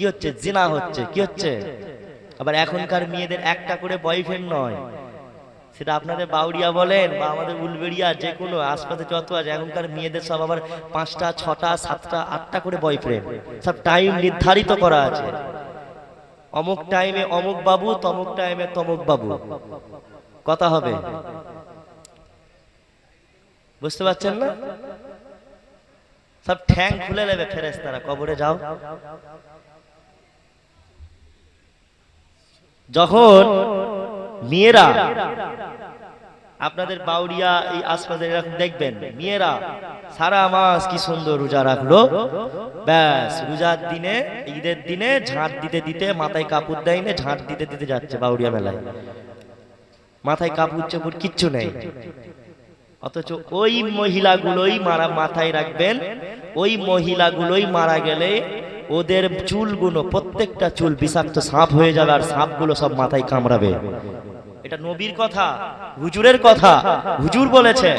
কি হচ্ছে? জিনা হচ্ছে। কি হচ্ছে? আবার এখনকার মেয়েদের একটা করে বয়ফ্রেন্ড নয়। সেটা আপনাদের বাউরিয়া বলেন বা আমাদের উলবেড়িয়া যে কোনো আশপাশে যত আছে, এখনকার মেয়েদের সব আবার পাঁচটা, ছটা, সাতটা, আটটা করে বয়ফ্রেন্ড সব টাইম নির্ধারিত করা আছে। অমুক টাইমে অমুক বাবু, তমুক টাইমে তমুক বাবু। কথা হবে। বুঝতে পারছেন না? সব ঠ্যাং খুলে নেবে ফেরেস তারা কবরে যাও। যখন মেয়েরা, আপনাদের বাউরিয়া এই আশপাশে এরকম দেখবেন, মেয়েরা সারা মাস কি সুন্দর রোজা রাখল? ব্যাস, রোজার দিনে, ঈদের দিনে ঝাঁট দিতে দিতে মাথায় কাপড় দেয় না ঝাঁট দিতে দিতে যাচ্ছে বাউরিয়া মেলায়। মাথায় কাপড় চোপড় কিচ্ছু নেই। অথচ ওই মহিলাগুলোই মারা মাথায় রাখবেন, ওই মহিলাগুলোই মারা গেলে ওদের চুলগুলো, প্রত্যেকটা চুল বিষাক্ত সাপ হয়ে যাবে আর সাপগুলো সব মাথায় কামড়াবে। এটা নবীর কথা, হুজুরের কথা। হুজুর বলেছে,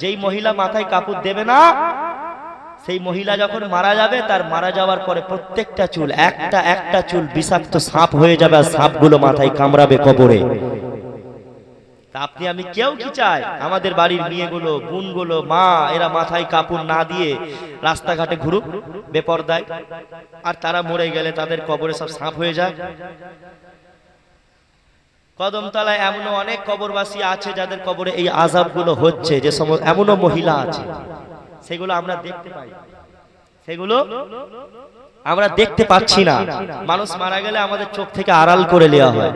যেই মহিলা মাথায় কাপড় দেবে না, সেই মহিলা যখন মারা যাবে, তার মারা যাওয়ার পরে প্রত্যেকটা চুল, একটা একটা চুল বিষাক্ত সাপ হয়ে যাবে আর সাপগুলো মাথায় কামড়াবে কবরে। তা আপনি আমি কেউ কি চাই? আমাদের বাড়ির মেয়েগুলো, বোনগুলো, মা, এরা মাথায় কাপড় না দিয়ে রাস্তাঘাটে ঘুরুক, বেপরদায়। আর তারা মরে গেলে তাদের কবরে সব সাপ হয়ে যায় কদমতলায় এমনও অনেক কবরবাসী আছে যাদের কবরে এই আজাবগুলো হচ্ছে, যে সমস্ত এমনও মহিলা আছে। সেগুলো আমরা দেখতে পাই। সেগুলো আমরা দেখতে পাচ্ছি না। মানুষ মারা গেলে আমাদের চোখ থেকে আড়াল করে নেওয়া হয়।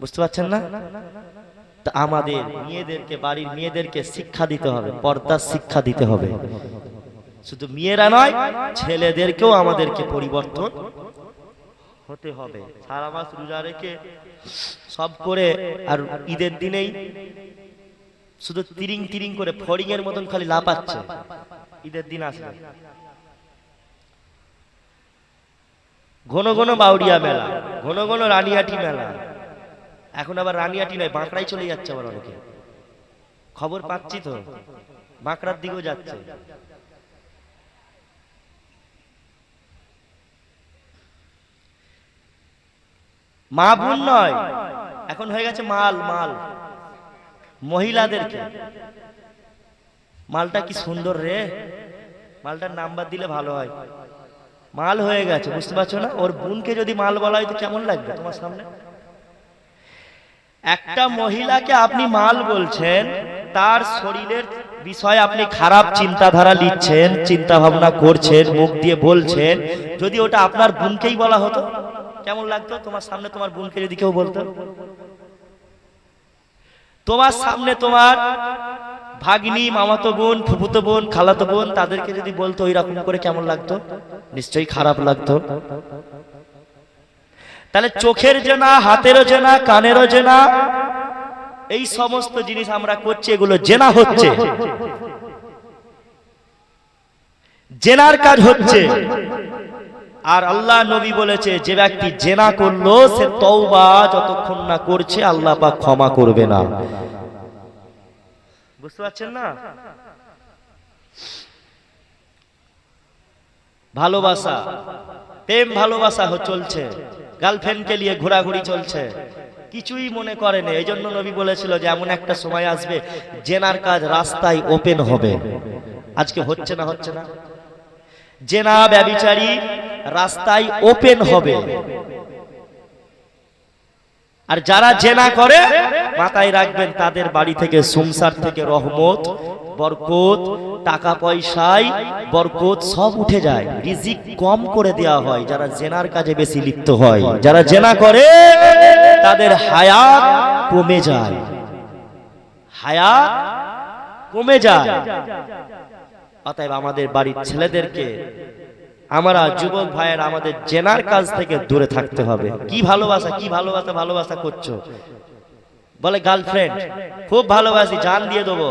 বুঝতে পারছেন না? আমাদের মেয়েদেরকে, বাড়ির মেয়েদেরকে শিক্ষা দিতে হবে, পর্দার শিক্ষা দিতে হবে। শুধু মেয়েরা নয়, ছেলেদেরকেও আমাদেরকে পরিবর্তন হতে হবে। সারা মাস রোজা রেখে সব করে, আর ঈদের দিনেই শুধু তিরিং তিরিং করে ফড়িং এর মতন খালি লাপাচ্ছে ঈদের দিন আসলে ঘন ঘন বাউরিয়া মেলা, ঘন ঘন রানিয়াটি মেলা এখন আবার রানিয়াটি নয় বাঁকড়াই চলে যাচ্ছে আবার অনেকে। খবর পাচ্ছি তো, বাঁকড়ার দিকেও যাচ্ছে। মা বোন নয়, এখন হয়ে গেছে মাল মাল। মহিলাদেরকে। মালটা কি সুন্দর রে? মালটার নাম্বার দিলে ভালো হয়। মাল হয়ে গেছে, বুঝতে পারছ না? ওর বোনকে যদি মাল বলা হয় তো কেমন লাগবে তোমার সামনে? একটা মহিলাকে আপনি মাল বলছেন, তার শরীরের বিষয়ে আপনি খারাপ চিন্তাধারা নিচ্ছেন চিন্তা ভাবনা করছেন, মুখ দিয়ে বলছেন, যদি ওটা আপনার বোনকেই বলা হতো, কেমন লাগতো? তোমার সামনে তোমার বোনকে যদি কেউ বলতো? তোমার সামনে তোমার ভাগ্নি, মামাতো বোন, ফুফুতো বোন, খালাতো বোন, তাদেরকে যদি বলতো ওই রকম করে কেমন লাগতো? নিশ্চয়ই খারাপ লাগতো। তাহলে চোখের জেনা, হাতেরও জেনা, কানেরও জেনা, এই সমস্ত জিনিস আমরা করছি, এগুলো জেনা হচ্ছে। জেনার কাজ হচ্ছে। আর আল্লাহ নবী বলেছে, যে ব্যক্তি জেনা করল, সে তওবা যতক্ষণ না করছে, আল্লাহ পাক ক্ষমা করবে না। বুঝতে পারছেন না? ভালোবাসা, প্রেম ভালোবাসা চলছে। গার্লফ্রেন্ডকে নিয়ে ঘোরাঘুরি চলছে। কিছুই মনে করেনি এই জন্য নবী বলেছিল যে, এমন একটা সময় আসবে, জেনার কাজ রাস্তায় ওপেন হবে। আজকে হচ্ছে না হচ্ছে না? জেনা ব্যবিচারী রাস্তায় ওপেন হবে। আর যারা জেনা করে মাথায় রাখবেন তাদের বাড়ি থেকে সংসার থেকে রহমত, বরকত, টাকা পয়সায় বরকত সব উঠে যায়। রিজিক কম করে দেওয়া হয়, যারা জেনার কাজে বেশি লিপ্ত হয়। যারা জেনা করে, তাদের হায়াত কমে যায়। হায়াত কমে যায়। অতএব আমাদের বাড়ির ছেলেদেরকে, আমরা যুবক ভাইয়ের আমাদের জেনার কাজ থেকে দূরে থাকতে হবে। কি ভালোবাসা কি ভালোবাসা ভালোবাসা করছ? বলে গার্লফ্রেন্ড খুব ভালোবাসি, জান দিয়ে দেবো।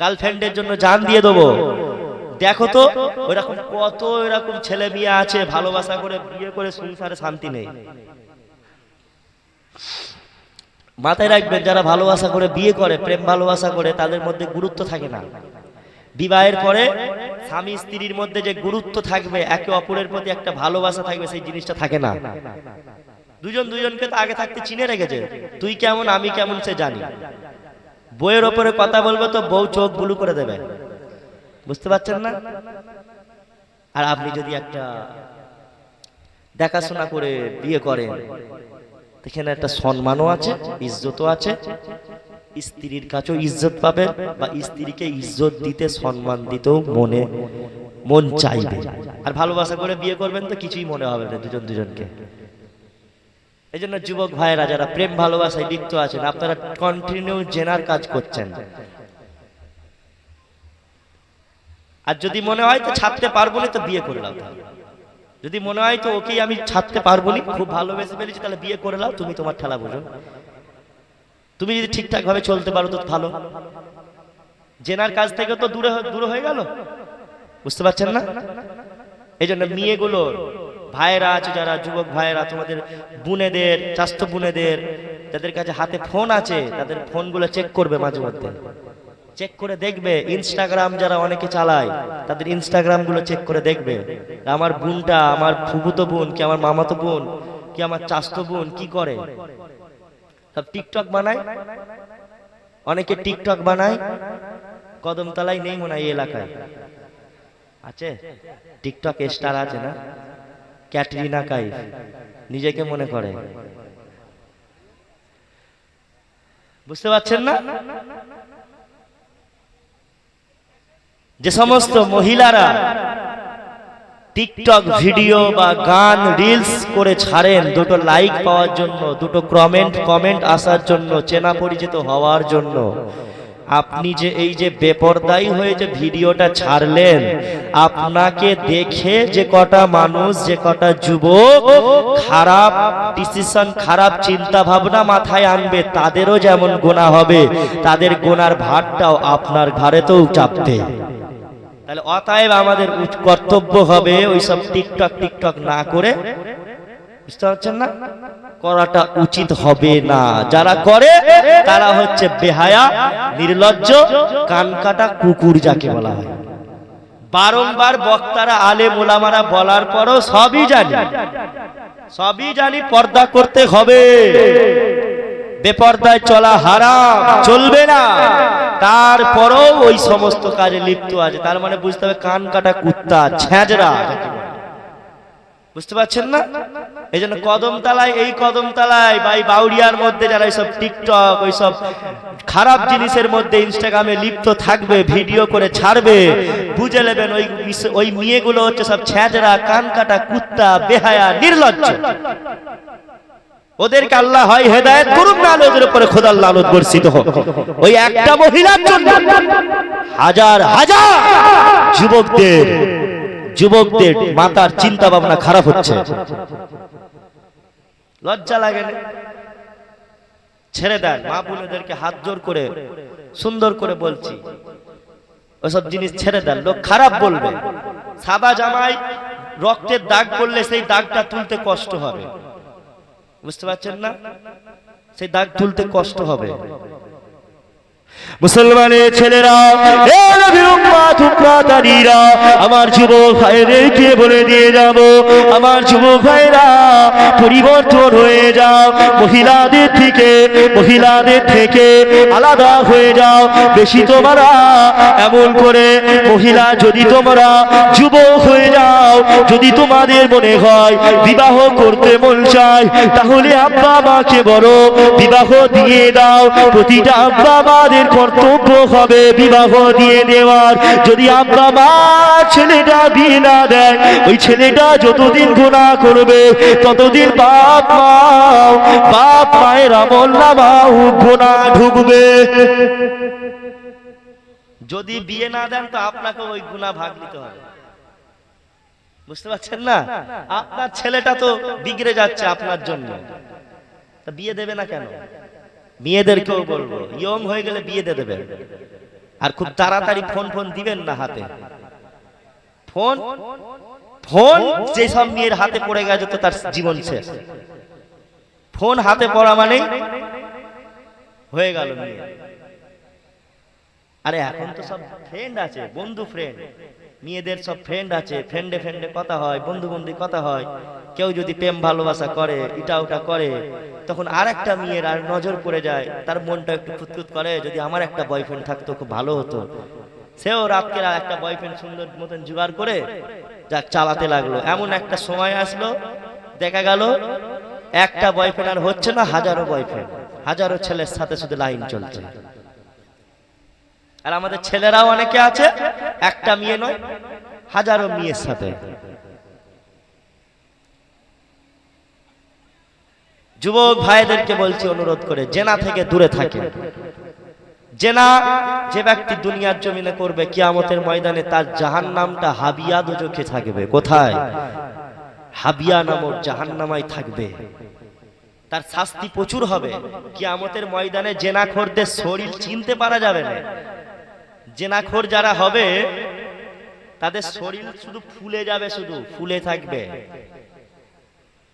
গার্লফ্রেন্ডের জন্য জান দিয়ে দেবো। দেখো তো, ওইরকম কত এরকম ছেলে মেয়ে আছে, ভালোবাসা করে বিয়ে করে সংসারে শান্তি নেই। মাথায় রাখবেন, যারা ভালোবাসা করে বিয়ে করে, প্রেম ভালোবাসা করে, তাদের মধ্যে গুরুত্ব থাকে না। বিবাহের পরে স্বামী স্ত্রীর মধ্যে যে গুরুত্ব থাকবে, একে অপরের প্রতি একটা ভালোবাসা থাকবে, সেই জিনিসটা থাকে না। দুজন দুজনকে তো আগে থাকতে চিনে রেখেছে। তুই কেমন, আমি কেমন সে জানি। বইয়ের ওপরে কথা বলব তো বউ চোখ বুলু করে দেবে। বুঝতে পারছেন না? আর আপনি যদি একটা দেখাশোনা করে বিয়ে করেন এখানে একটা সম্মানও আছে, ইজ্জতও আছে। স্ত্রীর কাছেও ইজ্জত পাবেন বা স্ত্রীকে ইজ্জত দিতে সম্মান দিতেও মনে, মন চাইবে। আর ভালোবাসা করে বিয়ে করবেন তো কিছুই মনে হবে না দুজন দুজনকে। এই জন্য যুবক ভাইয়েরা, যারা প্রেম ভালোবাসায় লিপ্ত আছেন, আপনারা কন্টিনিউ জেনার কাজ করছেন। আর যদি মনে হয় তো ছাড়তে পারব না, তো বিয়ে করলাম। যদি মনে হয় তো ওকেই আমি ছাড়তে পারব না, খুব ভালোবেসে ফেলেছি, তাহলে বিয়ে করে নাও তুমি তোমার ঠেলা বুঝো। তুমি যদি ঠিকঠাক ভাবে চলতে পারো তো ভালো। জেনার কাজ থেকে তো দূরে দূরে হয়ে গেল। বুঝতে পারছেন না? এই জন্য মেয়েগুলো ভাইয়েরা আছে, যারা যুবক ভাইয়েরা তোমাদের বুনেদের চাস্ত বুনেদের, যাদের কাছে হাতে ফোন আছে, তাদের ফোনগুলো চেক করবে মাঝে মধ্যে। চেক করে দেখবে ইনস্টাগ্রাম যারা অনেকে চালায়, তাদের ইনস্টাগ্রামগুলো চেক করে দেখবে। আমার বোনটা, আমার ফুফুতো বোন, কি আমার মামাতো বোন, কি আমার চাস্তো বোন, কি করে? সব টিকটক বানায়? অনেকে টিকটক বানায়? কদমতলায় নেই মনে হয় এই এলাকায়। আছে? টিকটক স্টার আছে না? ক্যাটরিনা কাইফ। নিজেকে মনে করে। বুঝতে পারছেন না? যে সমস্ত মহিলারা টিকটক ভিডিও বা গান, রিলস করে ছাড়েন, দুটো লাইক পাওয়ার জন্য, দুটো কমেন্ট কমেন্ট আসার জন্য, চেনা পরিচিত হওয়ার জন্য আপনি যে এই যে বেপরদায়ী হয়ে যে ভিডিওটা ছাড়লেন, আপনাকে দেখে যে কটা মানুষ, যে কটা যুবক খারাপ ডিসিশন খারাপ চিন্তা ভাবনা মাথায় আনবে, তাদেরও যেমন গোনা হবে, তাদের গোনার ভারটাও আপনার ঘাড়েতেও চাপবে। তাহলে অতএব আমাদের কর্তব্য হবে ওইসব টিকটক টিকটক না করে বুঝতে পারছেন না? করাটা উচিত হবে না। যারা করে, তারা হচ্ছে বেহায়া, নির্লজ্জ কানকাটা কুকুর যাকে বলা হয়। বারংবার বক্তারা আলে মোলামারা বলার পরও সবই জানি। সবই জানি পর্দা করতে হবে। বেপর্দায় চলা হারাম, চলবে না। তারপরও ওই সমস্ত কাজে লিপ্ত আছে। তার মানে বুঝতে হবে কান কাটা কুত্তা ছ্যাঁচড়া বুঝতে পারছেন না? এই জন্য কদমতলায়, এই কদমতলায় বা এই বাউরিয়ার মধ্যে যারা এইসব টিকটক, ওইসব খারাপ জিনিসের মধ্যে ইনস্টাগ্রামে লিপ্ত থাকবে, ভিডিও করে ছাড়বে, বুঝে নেবেন ওই ওই মেয়েগুলো হচ্ছে সব ছ্যাঁচড়া কান কাটা কুত্তা, বেহায়া, নির্লজ্জ। ওদেরকে আল্লাহ হয় হেদায়েত করুক, না ওদের উপরে খোদার লালত বর্ষিত হোক। ওই একটা মহিলার জন্য হাজার হাজার যুবকদের যুবকদের মাতার চিন্তা ভাবনা খারাপ হচ্ছে। লজ্জা লাগে ছেড়ে দেন, মা বোনেদেরকে হাত জোর করে, সুন্দর করে বলছি। ওসব জিনিস ছেড়ে দেন, লোক খারাপ বলবে। সাদা জামাই রক্তের দাগ পড়লে সেই দাগটা তুলতে কষ্ট হবে। বুঝতে পারছেন না? সেই দাগ তুলতে কষ্ট হবে। মুসলমানের ছেলেরা আমার যুবক ভাইদেরকে বলে দিয়ে যাব। আমার যুবক ভাইরা, পরিবর্তন হয়ে যাও। মহিলাদের থেকে মহিলাদের থেকে আলাদা হয়ে যাও। বেশি তোমরা এমন করে মহিলা, যদি তোমরা যুবক হয়ে যাও যদি তোমাদের মনে হয় বিবাহ করতে মন চায়, তাহলে আব্বা মাকে বড় বিবাহ দিয়ে দাও। প্রতিটা আব্বা মাদের কর্তব্য হবে বিবাহ দিয়ে দেওয়ার। যদি আব্বা মা ছেলেটা বিয়ে না দেয়, ওই ছেলেটা যতদিন গুণা করবে, ততদিন বাপ মাও বাপ মায়ের আমল নামাও গুণা ঢুকবে। যদি বিয়ে না দেন, তো আপনাকে ওই গুণা ভাগ নিতে হবে। বুঝতে পারছেন না? আপনার ছেলেটা তো বিগড়ে যাচ্ছে আপনার জন্য। তা বিয়ে দেবে না কেন? মেয়েদেরকেও বলব, ইয়ং হয়ে গেলে বিয়ে দিয়ে দেবেন। আর খুব তাড়াতাড়ি ফোন ফোন দিবেন না হাতে। ফোন? ফোন? যেসব মেয়ের হাতে পড়ে গেছে তো তার জীবন শেষ। ফোন হাতে পড়া মানে হয়ে গেল আরে এখন তো সব ফ্রেন্ড আছে, বন্ধু ফ্রেন্ড মেয়েদের সব ফ্রেন্ড আছে ফ্রেন্ডে ফ্রেন্ডে কথা হয়, বন্ধু বন্ধু কথা হয়। কেউ যদি প্রেম ভালোবাসা করে, ইটা ওটা করে, তখন আর একটা মেয়ের আর নজর পড়ে যায়, তার মনটা একটু খুঁতখুত করে, যদি আমার একটা বয়ফ্রেন্ড থাকতো, খুব ভালো হতো। সেও রাতকে রাত একটা বয়ফ্রেন্ড সুন্দর মতন জোগাড় করে, যাক, চালাতে লাগল। এমন একটা সময় আসলো, দেখা গেল, একটা বয়ফ্রেন্ড আর হচ্ছে না, হাজারো বয়ফ্রেন্ড হাজারো ছেলের সাথে শুধু লাইন চলছে। আর আমাদের ছেলেরাও অনেকে আছে, একটা মেয়ে নয়, হাজারো মেয়ের সাথে। যুবক ভাইদেরকে বলছি, অনুরোধ করে, জেনা থেকে দূরে থাকে জেনা যে ব্যক্তি দুনিয়ার জমিনে করবে, কিয়ামতের ময়দানে তার জাহান নামটা হাবিয়া দুজকে থাকবে। কোথায়? হাবিয়া নামক জাহান্নামাই থাকবে। তার শাস্তি প্রচুর হবে। কিয়ামতের ময়দানে জেনাখোরদের শরীর চিনতে পারা যাবে না। জেনাখোর যারা হবে, তাদের শরীর শুধু ফুলে যাবে, শুধু ফুলে থাকবে।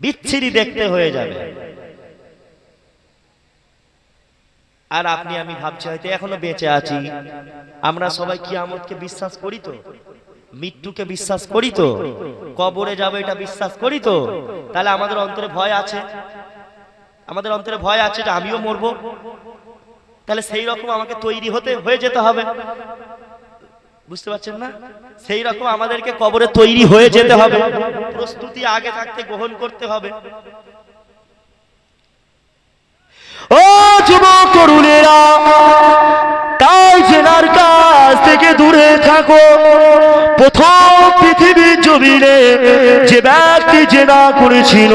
বিচ্ছিরি দেখতে হয়ে যাবে। আর আপনি, আমি ভাবছি হয়তো এখনও বেঁচে আছি। আমরা সবাই কিয়ামতকে বিশ্বাস করি তো? মৃত্যুকে বিশ্বাস করি তো? কবরে যাবে, এটা বিশ্বাস করি তো? তাহলে আমাদের অন্তরে ভয় আছে? আমাদের অন্তরে ভয় আছে যে আমিও মরবো? তাহলে সেই রকম আমাকে তৈরি হতে, হয়ে যেতে হবে। বুঝতে পারছেন না? সেই রকম আমাদেরকে কবরে তৈরি হয়ে যেতে হবে। প্রস্তুতি আগে থাকতে গ্রহণ করতে হবে। ও যুবক তরুণেরা তাই জেনার কাছ থেকে দূরে থাকো। প্রথম পৃথিবীর জমিনে যে ব্যক্তি জেনা করেছিল,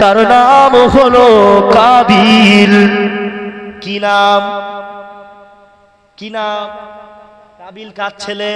তার নাম হলো কাবিল। কি নাম? কি নাম? কাবিল কার ছেলে?